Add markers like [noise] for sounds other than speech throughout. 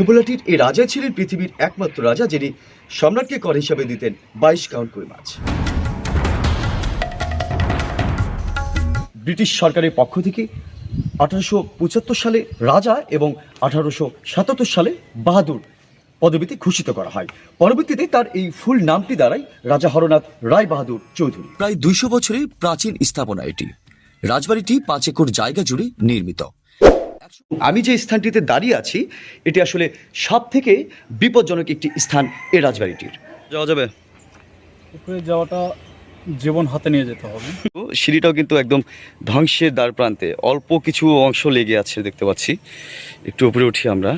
দুবলাটির এই রাজা ছিলেন পৃথিবীর একমাত্র রাজা যিনি সম্রাটকে কর হিসাবে দিতেন বাইশ কাউন্ট কই মাছ। ব্রিটিশ সরকারের পক্ষ থেকে আঠারোশো পঁচাত্তর সালে রাজা এবং আঠারোশো সাতাত্তর সালে বাহাদুর পদবীতে ঘোষিত করা হয়। পরবর্তীতে তার এই ফুল নামটি দাঁড়ায় রাজা হরনাথ রায় বাহাদুর চৌধুরী। প্রায় দুইশো বছরের প্রাচীন স্থাপনা এটি। রাজবাড়িটি পাঁচ একর জায়গা জুড়ে নির্মিত। আমি যে স্থানটিতে দাঁড়িয়ে আছি এটি আসলে সব থেকে বিপজ্জনক একটি স্থান এই রাজবাড়িটির। যাওয়া যাবে। উপরে যাওয়াটা জীবন হাতে নিয়ে যেতে হবে। সিঁড়িটাও কিন্তু একদম ধ্বংসের দ্বার প্রান্তে অল্প কিছু অংশ লেগে আছে দেখতে পাচ্ছি। একটু উপরে উঠি আমরা।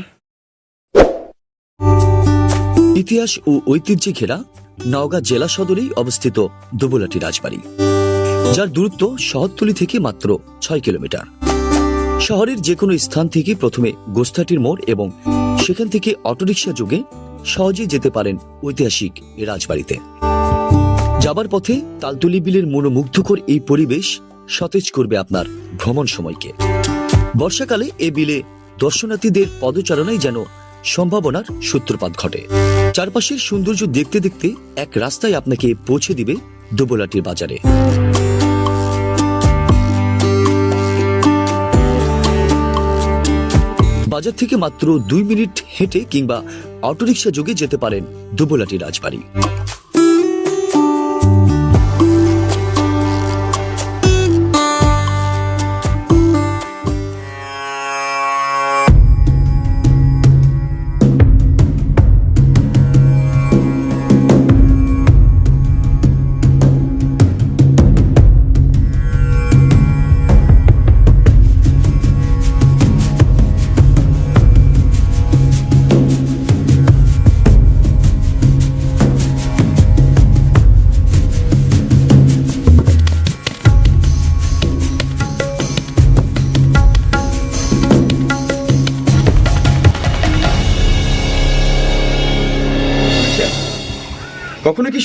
ইতিহাস ও ঐতিহ্যে ঘেরা নওগাঁ জেলা সদরেই অবস্থিত দুবলাটি রাজবাড়ি যার দূরত্ব শহরতলি থেকে মাত্র ছয় কিলোমিটার। শহরের যে কোনো স্থান থেকে প্রথমে গোস্তাটির মোড় এবং সেখান থেকে অটোরিকশা যোগে সহজেই যেতে পারেন ঐতিহাসিক এ রাজবাড়িতে। যাবার পথে তালতলি বিলের মনোমুগ্ধকর এই পরিবেশ সতেজ করবে আপনার ভ্রমণ সময়কে। বর্ষাকালে এ বিলে দর্শনার্থীদের পদচারণায় যেন সম্ভাবনার সূত্রপাত ঘটে। চারপাশের সৌন্দর্য দেখতে দেখতে এক রাস্তায় আপনাকে পৌঁছে দিবে দুবলাটির বাজারে। বাজার থেকে মাত্র দুই মিনিট হেঁটে কিংবা অটোরিকশা যোগে যেতে পারেন দুবলাটি রাজবাড়ি।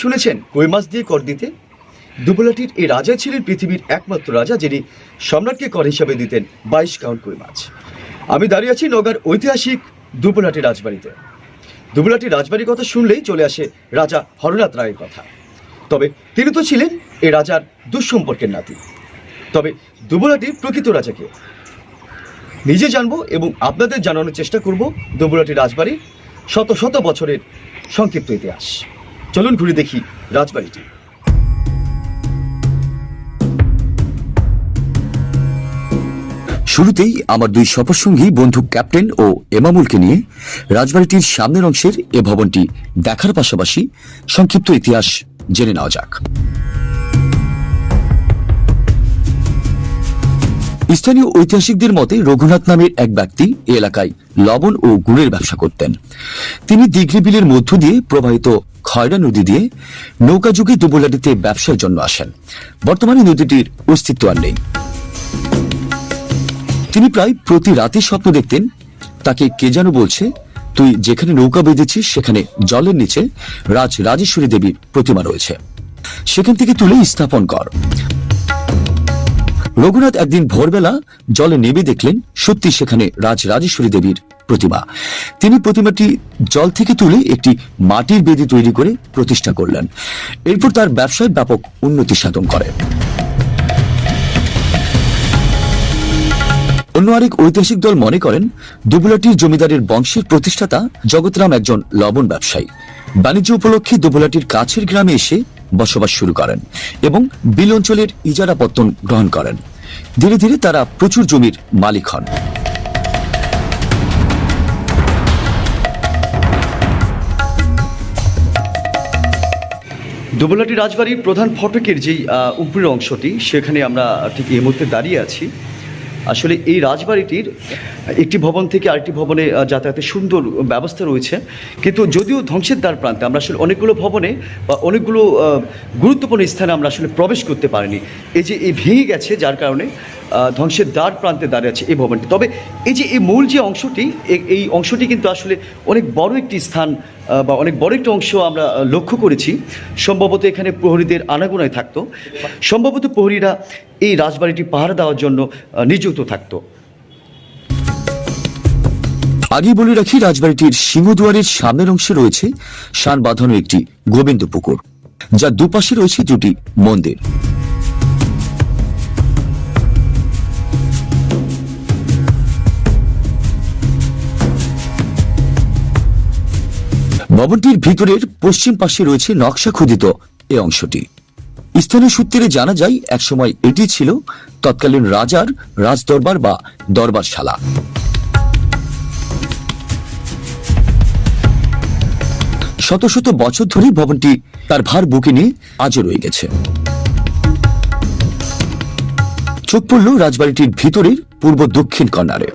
শুনেছেন? কই মাছ দিয়ে কর দিতে? দুবলাটির এই রাজা ছিলেন পৃথিবীর একমাত্র রাজা যিনি সম্রাটকে কর হিসাবে দিতেন বাইশ কাউন্ট কই মাছ আমি দাঁড়িয়ে আছি নগার ঐতিহাসিক দুবলাটি রাজবাড়িতে। দুবলাটি রাজবাড়ির কথা শুনলেই চলে আসে রাজা হরনাথ রায়ের কথা। তবে তিনি তো ছিলেন এই রাজার দুঃসম্পর্কের নাতি। তবে দুবলাটির প্রকৃত রাজাকে নিজে জানব এবং আপনাদের জানানোর চেষ্টা করব দুবলাটি রাজবাড়ির শত শত বছরের সংক্ষিপ্ত ইতিহাস। চলুন ঘুরে দেখি রাজবাড়িটি। শুরুতেই আমার দুই সপরসঙ্গী বন্ধু ক্যাপ্টেন ও এমামুলকে নিয়ে রাজবাড়িটির সামনের অংশের এ ভবনটি দেখার পাশাপাশি সংক্ষিপ্ত ইতিহাস জেনে নেওয়া যাক। স্থানীয় ঐতিহাসিকদের মতে রঘুনাথ নামের এক ব্যক্তি এ এলাকায় লবণ ও গুড়ের ব্যবসা করতেন। তিনি দিঘরি বিলের মধ্য দিয়ে প্রবাহিত খয়রা নদী দিয়ে নৌকা যুগে দুবলাটিতে ব্যবসার জন্য আসেন। বর্তমানে নদীটির অস্তিত্ব আর নেই। তিনি প্রায় প্রতি রাতে স্বপ্ন দেখতেন, তাকে কে যেন বলছে, তুই যেখানে নৌকা বেঁধেছিস, সেখানে জলের নিচে রাজ রাজেশ্বরী দেবীর প্রতিমা রয়েছে। সেখান থেকে তুলে স্থাপন কর। রঘুনাথ একদিন ভোরবেলা জলে নেমে দেখলেন সত্যি সেখানে রাজ রাজেশ্বরী দেবীর প্রতিমা। তিনি প্রতিমাটি জল থেকে তুলে একটি মাটির বেদি তৈরি করে প্রতিষ্ঠা করলেন। এরপর তার ব্যবসায় ব্যাপক উন্নতি সাধন করে। অন্য আরেক ঐতিহাসিক দল মনে করেন, দুবলাটির জমিদারের বংশের প্রতিষ্ঠাতা জগৎরাম একজন লবণ ব্যবসায়ী। বাণিজ্য উপলক্ষে দুবলাটির কাছের গ্রামে এসে বসবাস শুরু করেন এবং বিল অঞ্চলের ইজারাপত্তন গ্রহণ করেন। ধীরে ধীরে তারা প্রচুর জমির মালিক হন। দুবলাটি রাজবাড়ির প্রধান ফটকের যেই উপরের অংশটি, সেখানে আমরা ঠিক এই মুহূর্তে দাঁড়িয়ে আছি। আসলে এই রাজবাড়িটির একটি ভবন থেকে আরেকটি ভবনে যাতায়াতের সুন্দর ব্যবস্থা রয়েছে। কিন্তু যদিও ধ্বংসের দ্বার প্রান্তে আমরা আসলে অনেকগুলো ভবনে বা অনেকগুলো গুরুত্বপূর্ণ স্থানে আমরা আসলে প্রবেশ করতে পারিনি। এই যে এই ভেঙে গেছে, যার কারণে ধ্বংসের দ্বার প্রান্তে দাঁড়িয়ে আছে এই ভবনটি। তবে এই যে এই মূল যে অংশটি এই অংশটি কিন্তু আসলে অনেক বড় একটি স্থান বা অনেক বড় একটি অংশ আমরা লক্ষ্য করেছি। সম্ভবত এখানে প্রহরীদের আনাগোনায় থাকতো। সম্ভবত প্রহরীরা এই রাজবাড়িটি পাহারা দেওয়ার জন্য নিযুক্ত থাকতো। আগেই বলে রাখি, রাজবাড়িটির সিংহদুয়ারের সামনের অংশে রয়েছে শান বাঁধানো একটি গোবিন্দ পুকুর যার দুপাশে রয়েছে দুটি মন্দির। ভবনটির ভিতরের পশ্চিম পাশে রয়েছে নকশা খোদিত এই অংশটি। স্থানীয় সূত্রে জানা যায়, একসময় এটি ছিল তৎকালীন রাজার রাজদরবার বা দরবারশালা। শত শত বছর ধরে ভবনটি তার ভার বুকে নিয়ে আজও রয়ে গেছে। চোখ পড়ল রাজবাড়িটির ভিতরের পূর্ব দক্ষিণ কর্নারে।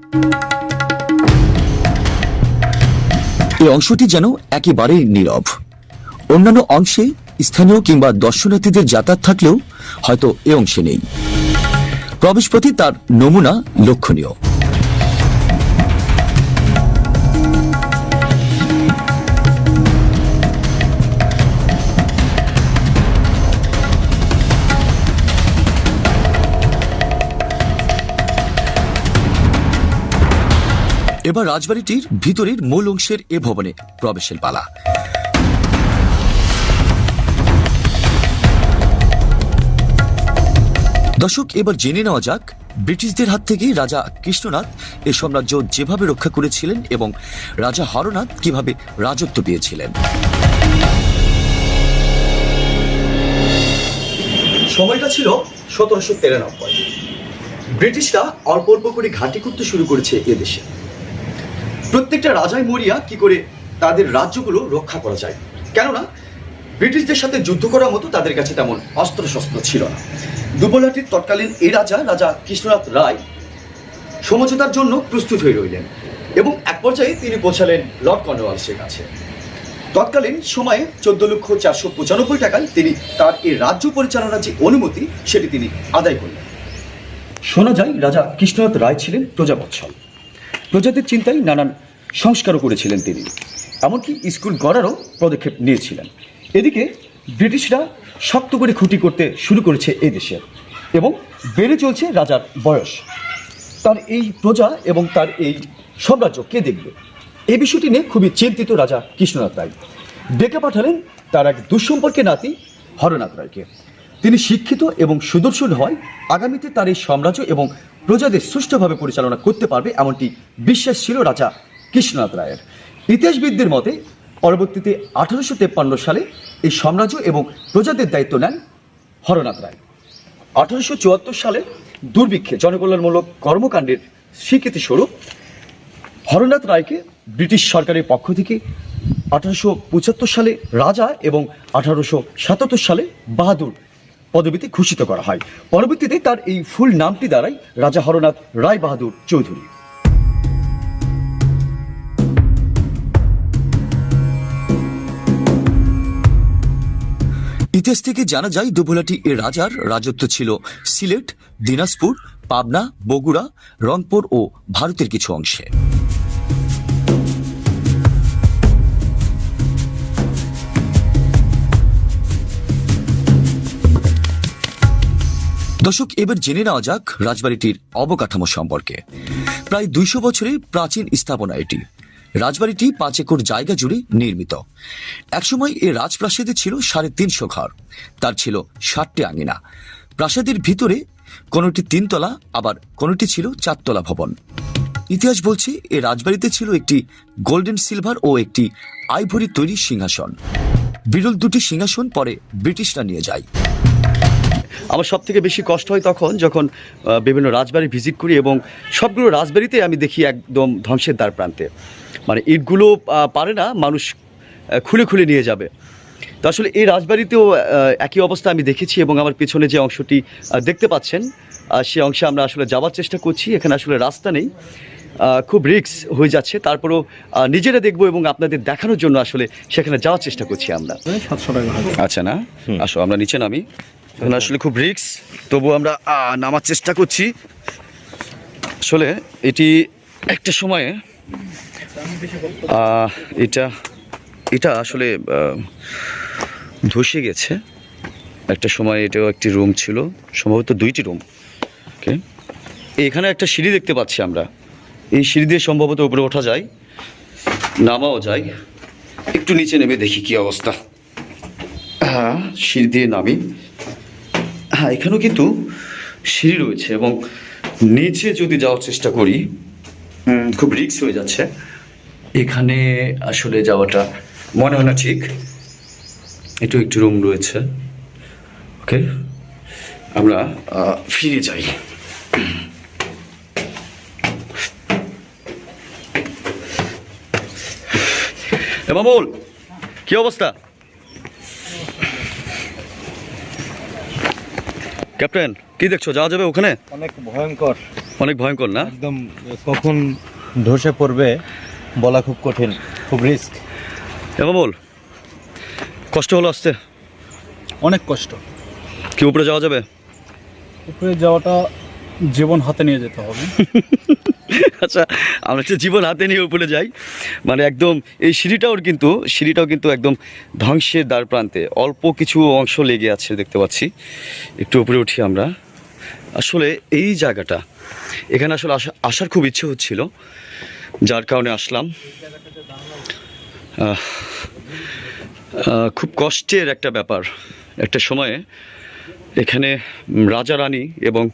এই অংশটি যেন একেবারে নীরব। অন্যান্য অংশে স্থানীয় কিংবা দর্শনার্থীদের যাতায়াত থাকলেও হয়তো এ অংশে নেই। প্রবেশপথে তার নমুনা লক্ষণীয়। এবার রাজবাড়িটির ভিতরের মূল অংশের এ ভবনে প্রবেশের পালা। দর্শক, এবার জেনে নেওয়া যাক, ব্রিটিশদের হাত থেকে রাজা কৃষ্ণনাথ এই সাম্রাজ্য যেভাবে রক্ষা করেছিলেন এবং রাজা হরনাথ কীভাবে রাজত্ব পেয়েছিলেন সময়টা ছিল সতেরোশো তিরানব্বই। ব্রিটিশরা অল্প অল্প করে ঘাঁটি করতে শুরু করেছে এদেশে প্রত্যেকটা রাজাই মরিয়া কি করে তাদের রাজ্যগুলো রক্ষা করা যায়। কেননা, ব্রিটিশদের সাথে যুদ্ধ করার মতো তাদের কাছে তেমন অস্ত্রশস্ত্র ছিল না। দুবলাটির তৎকালীন এই রাজা রাজা কৃষ্ণনাথ রায়, সমঝোতার জন্য প্রস্তুত হয়ে রইলেন এবং এক পর্যায়ে তিনি পৌঁছালেন লর্ড কর্নওয়ালসের কাছে। তৎকালীন সময়ে চোদ্দ লক্ষ চারশো পঁচানব্বই টাকায় তিনি তার এই রাজ্য পরিচালনার যে অনুমতি, সেটি তিনি আদায় করলেন। শোনা যায়, রাজা কৃষ্ণনাথ রায় ছিলেন প্রজাবৎসল। প্রজাদের চিন্তায় নানান সংস্কারও করেছিলেন তিনি। এমনকি স্কুল গড়ারও পদক্ষেপ নিয়েছিলেন। এদিকে ব্রিটিশরা শক্ত করে খুঁটি করতে শুরু করেছে এদেশে এবং বেড়ে চলছে রাজার বয়স। তার এই প্রজা এবং তার এই সাম্রাজ্য কে দেখবে? এই বিষয়টি নিয়ে খুবই চিন্তিত রাজা কৃষ্ণনাথ রায়। ডেকে পাঠালেন তার এক দুঃসম্পর্কে নাতি হরনাথ রায়কে। তিনি শিক্ষিত এবং সুদর্শন হয় আগামীতে তার এই সাম্রাজ্য এবং প্রজাদের সুষ্ঠুভাবে পরিচালনা করতে পারবে এমনটি বিশ্বাস ছিল রাজা কৃষ্ণনাথ রায়ের। ইতিহাসবিদদের মতে, পরবর্তীতে আঠারোশো তেপ্পান্ন সালে এই সাম্রাজ্য এবং প্রজাদের দায়িত্ব নেন হরনাথ রায়। আঠারোশো চুয়াত্তর সালে দুর্ভিক্ষে জনকল্যাণমূলক কর্মকাণ্ডের স্বীকৃতিস্বরূপ হরনাথ রায়কে ব্রিটিশ সরকারের পক্ষ থেকে আঠারোশো পঁচাত্তর সালে রাজা এবং আঠারোশো সাতাত্তর সালে বাহাদুর পদবিতে ঘোষিত করা হয়। পরবর্তীতে তার এই ফুল নামটি দ্বারাই রাজা হরনাথ রায় বাহাদুর চৌধুরী। ইতিহাস থেকে জানা যায়, দুবলাটি এ রাজার রাজত্ব ছিল। সিলেট, দিনাজপুর, পাবনা, বগুড়া, রংপুর ও ভারতের কিছু অংশে। দর্শক, এবার জেনে নেওয়া যাক রাজবাড়িটির অবকাঠামো সম্পর্কে। প্রায় দুইশো বছরের প্রাচীন স্থাপনা এটি। রাজবাড়িটি পাঁচ একর জায়গা জুড়ে নির্মিত। একসময় এ রাজপ্রাসাদে ছিল সাড়ে তিনশো ঘর। তার ছিল ষাটটি আঙিনা। প্রাসাদের ভিতরে কোনোটি তিনতলা, আবার কোনোটি ছিল চারতলা ভবন। ইতিহাস বলছে, এ রাজবাড়িতে ছিল একটি গোল্ডেন সিলভার ও একটি আইভরি তৈরি সিংহাসন। বিরল দুটি সিংহাসন পরে ব্রিটিশরা নিয়ে যায়। আমার সব থেকে বেশি কষ্ট হয় তখন যখন বিভিন্ন রাজবাড়ি ভিজিট করি এবং সবগুলো রাজবাড়িতে আমি দেখি একদম ধ্বংসের দ্বার প্রান্তে। মানে ইটগুলো পারে না মানুষ খুলে খুলে নিয়ে যাবে। তো আসলে এই রাজবাড়িতেও একই অবস্থা আমি দেখেছি এবং আমার পেছনে যে অংশটি দেখতে পাচ্ছেন সে অংশে আমরা আসলে যাওয়ার চেষ্টা করছি এখানে আসলে রাস্তা নেই। খুব রিস্ক হয়ে যাচ্ছে তারপরেও নিজেরা দেখব এবং আপনাদের দেখানোর জন্য আসলে সেখানে যাওয়ার চেষ্টা করছি আমরা। আচ্ছা না? আসো আমরা নিচে নামি। এখন আসলে খুব রিক্স তবু আমরা নামার চেষ্টা করছি। আসলে এটি একটা সময়ে এটা এটা আসলে ধসে গেছে। একটা সময় এটাও একটি রুম ছিল, সম্ভবত দুইটি রুম। ওকে? এখানে একটা সিঁড়ি দেখতে পাচ্ছি আমরা। এই সিঁড়ি দিয়ে সম্ভবত উপরে ওঠা যায়, নামাও যায়। একটু নিচে নেমে দেখি কি অবস্থা। হ্যাঁ সিঁড়ি দিয়ে নামি। হ্যাঁ এখানেও কিন্তু সিঁড়ি রয়েছে এবং নিচে যদি যাওয়ার চেষ্টা করি খুব রিস্ক হয়ে যাচ্ছে। এখানে আসলে যাওয়াটা মনে হয় না ঠিক। একটু একটু রুম রয়েছে। ওকে, আমরা ফিরে যাই। মামুল কি অবস্থা? ক্যাপ্টেন কি দেখছ? যাওয়া যাবে ওখানে? অনেক ভয়ঙ্কর। অনেক ভয়ঙ্কর না? একদম কখন ধসে পড়বে বলা খুব কঠিন খুব রিস্ক। এবার বল কষ্ট হলো আসতে? অনেক কষ্ট। কি উপরে যাওয়া যাবে? উপরে যাওয়াটা জীবন হাতে নিয়ে যেতে হবে। [laughs] আচ্ছা আমরা একটু জীবন হাতে নিয়ে উপরে যাই। মানে একদম এই সিঁড়িটাও কিন্তু সিঁড়িটাও কিন্তু একদম ধ্বংসের দ্বার প্রান্তে। অল্প কিছু অংশ লেগে আছে দেখতে পাচ্ছি। একটু উপরে উঠি আমরা। আসলে এই জায়গাটা, এখানে আসলে আসা আসার খুব ইচ্ছে হচ্ছিল, যার কারণে আসলাম। খুব কষ্টের একটা ব্যাপার। একটা সময়ে এখানে রাজা, রানী এবং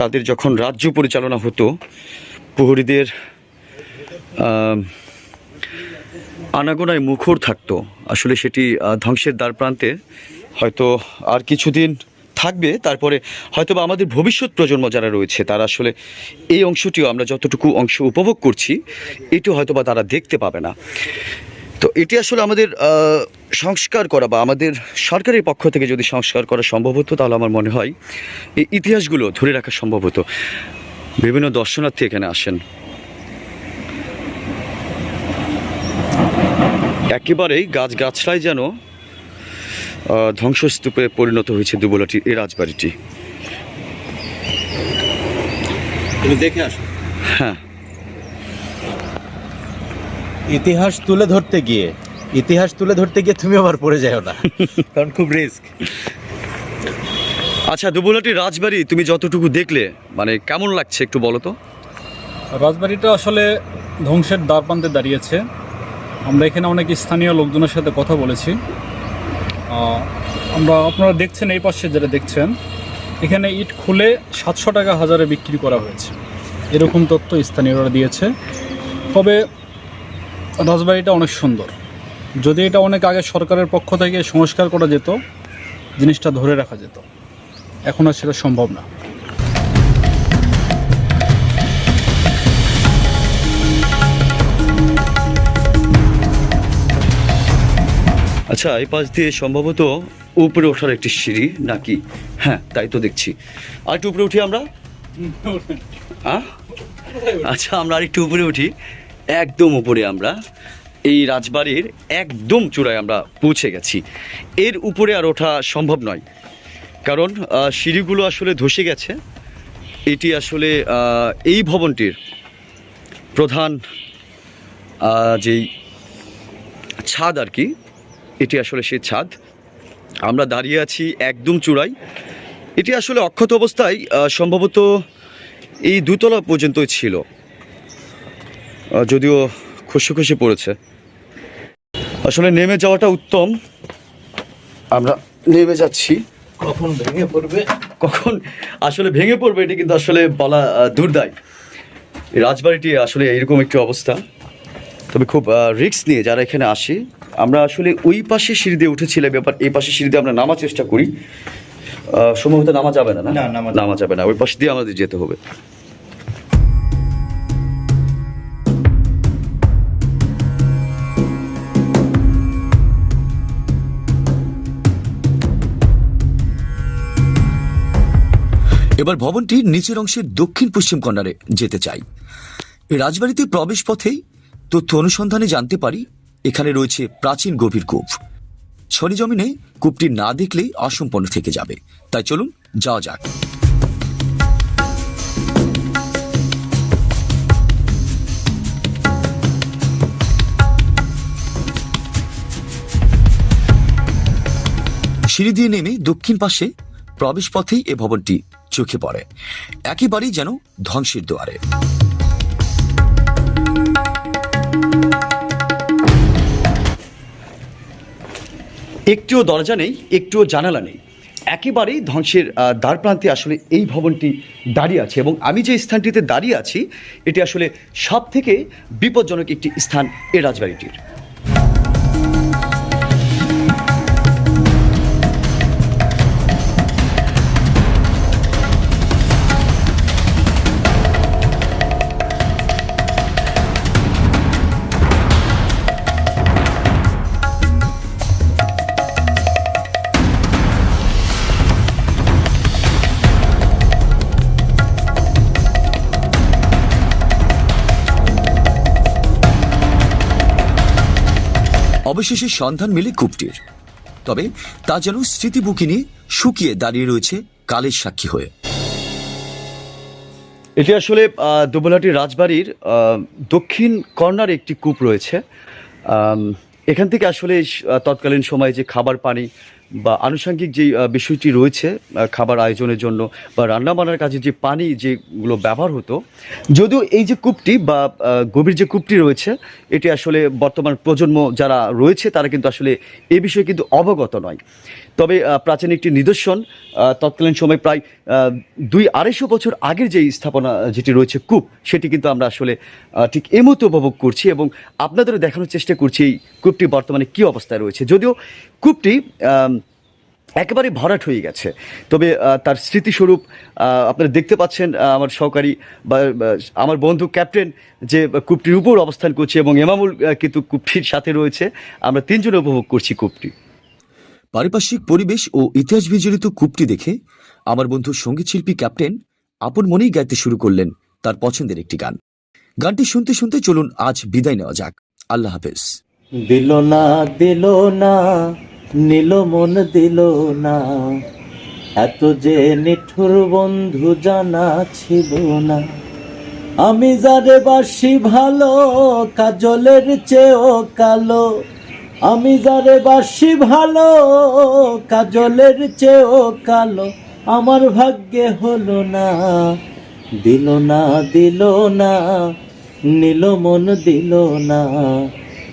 তাদের যখন রাজ্য পরিচালনা হতো, প্রহরীদের আনাগোনায় মুখর থাকতো। আসলে সেটি ধ্বংসের দ্বার প্রান্তে হয়তো আর কিছুদিন থাকবে। তারপরে হয়তো বা আমাদের ভবিষ্যৎ প্রজন্ম যারা রয়েছে, তারা আসলে এই অংশটিও আমরা যতটুকু অংশ উপভোগ করছি এটিও হয়তো বা তারা দেখতে পাবে না। তো এটি আসলে আমাদের সংস্কার করা বা আমাদের সরকারের পক্ষ থেকে যদি সংস্কার করা সম্ভব হতো তাহলে আমার মনে হয় এই ইতিহাসগুলো ধরে রাখা সম্ভব হতো। বিভিন্ন দর্শনার্থী এখানে আসেন। একেবারেই গাছ গাছড়ায় যেন ধ্বংসস্তূপে পরিণত হয়েছে দুবলাটি এই রাজবাড়িটি। দেখে আসো। হ্যাঁ। ইতিহাস তুলে ধরতে গিয়ে ইতিহাস তুলে ধরতে গিয়ে তুমি আবার পড়ে যাও না। [laughs] কারণ খুব রিস্ক আচ্ছা দুবলাটি রাজবাড়ি তুমি যতটুকু দেখলে মানে কেমন লাগছে একটু বলো তো? রাজবাড়িটা আসলে ধ্বংসের দ্বার প্রান্তে দাঁড়িয়েছে। আমরা এখানে অনেক স্থানীয় লোকজনের সাথে কথা বলেছি। আমরা আপনারা দেখছেন এই পাশে যেটা দেখছেন এখানে ইট খুলে সাতশো টাকা হাজারে বিক্রি করা হয়েছে। এরকম তথ্য স্থানীয়রা দিয়েছে। তবে রাজবাড়িটা অনেক সুন্দর। যদি এটা অনেক আগে সরকারের পক্ষ থেকে সংস্কার করা যেত, জিনিসটা ধরে রাখা যেত। এখন আর সেটা সম্ভব না। আচ্ছা এই পাশ দিয়ে সম্ভবত উপরে ওঠার একটি সিঁড়ি নাকি? হ্যাঁ তাই তো দেখছি। আর একটু উপরে উঠি আমরা? আচ্ছা আমরা আরেকটু উপরে উঠি। একদম উপরে আমরা। এই রাজবাড়ির একদম চূড়ায় আমরা পৌঁছে গেছি। এর উপরে আর ওঠা সম্ভব নয়। কারণ সিঁড়িগুলো আসলে ধসে গেছে। এটি আসলে এই ভবনটির প্রধান যেই ছাদ আর কি, এটি আসলে সেই ছাদ। আমরা দাঁড়িয়ে আছি একদম চূড়ায়। এটি আসলে অক্ষত অবস্থায় সম্ভবত এই দুতলা পর্যন্তই ছিল। যদিও খুশি খুশি পড়েছে। আসলে নেমে যাওয়াটা উত্তম। আমরা নেমে যাচ্ছি। কখন ভেঙে পড়বে? কখন আসলে ভেঙে পড়বে এটি কিন্তু আসলে বলা দুর্দায় রাজবাড়িটি আসলে এইরকম একটি অবস্থা। তবে খুব রিস্ক নিয়ে যারা এখানে আসি আমরা আসলে ওই পাশে সিঁড়ি দিয়ে উঠেছিলাম ব্যাপার এই পাশে সিঁড়ি দিয়ে আমরা নামার চেষ্টা করি। সম্ভবত নামা যাবে না না। নামা যাবে না ওই পাশ দিয়ে আমাদের যেতে হবে। এবার ভবনটির নিচের অংশের দক্ষিণ পশ্চিম কর্নারে যেতে চাই। রাজবাড়িতে প্রবেশ পথেই তথ্য অনুসন্ধানে জানতে পারি, এখানে রয়েছে প্রাচীন গভীর কূপ। সরিজমিনে কূপটি না দেখলেই অসম্পন্ন থেকে যাবে। তাই চলুন, যাওয়া যাক। সিঁড়ি দিয়ে নেমে দক্ষিণ পাশে প্রবেশ পথেই এ ভবনটি চোখে পড়ে। একেবারেই যেন ধ্বংসের দুয়ারে। একটিও দরজা নেই, একটিও জানালা নেই। একেবারেই ধ্বংসের দ্বারপ্রান্তে আসলে এই ভবনটি দাঁড়িয়ে আছে এবং আমি যে স্থানটিতে দাঁড়িয়ে আছি, এটি আসলে সব থেকে বিপজ্জনক একটি স্থান এ রাজবাড়িটির। অবশেষে সন্ধান মেলে কূপটির তবে তা যেন স্মৃতি বুকি নিয়ে শুকিয়ে দাঁড়িয়ে রয়েছে কালের সাক্ষী হয়ে। এটি আসলে দুবলাটি রাজবাড়ির দক্ষিণ কর্নার একটি কূপ রয়েছে। এখান থেকে আসলে তৎকালীন সময়ে যে খাবার পানি বা আনুষঙ্গিক যে বিষয়টি রয়েছে খাবার আয়োজনের জন্য বা রান্না বান্নার কাজে যে পানি যেগুলো ব্যবহার হতো, যদিও এই যে কূপটি বা গভীর যে কূপটি রয়েছে, এটি আসলে বর্তমান প্রজন্ম যারা রয়েছে তারা কিন্তু আসলে এ বিষয়ে কিন্তু অবগত নয়। তবে প্রাচীন একটি নিদর্শন তৎকালীন সময় প্রায় দুই আড়াইশো বছর আগের যে স্থাপনা যেটি রয়েছে কূপ, সেটি কিন্তু আমরা আসলে ঠিক এই মুহূর্তে উপভোগ করছি এবং আপনাদেরও দেখানোর চেষ্টা করছি এই কূপটি বর্তমানে কী অবস্থায় রয়েছে। যদিও কূপটি একেবারে ভরাট হয়ে গেছে। তবে তার স্মৃতিস্বরূপ আপনারা দেখতে পাচ্ছেন আমার সহকারী বা আমার বন্ধু ক্যাপ্টেন যে কূপটির উপর অবস্থান করছে এবং এমামুল কিন্তু কূপটির সাথে রয়েছে। আমরা তিনজনে উপভোগ করছি কূপটি। পারিপার্শ্বিক পরিবেশ ও ইতিহাস বিজড়িত কূপটি দেখে আমার বন্ধু সংগীত শিল্পী ক্যাপ্টেন আপন মনেই গাইতে শুরু করলেন তার পছন্দের একটি গান। গানটি শুনতে শুনতে চলুন আজ বিদায় নেওয়া যাক। আল্লাহ হাফেজ। দিল না দিল না নিল মন দিল না। এত যে নিঠুর বন্ধু জানা ছিল না। আমি যারে বাসি ভালো, কাজলের চেয়েও কালো। আমি যারে বাসি ভালো, কাজলের চেয়েও কালো। আমার ভাগ্যে হলো না, দিল না দিল না। নিল মন দিল না।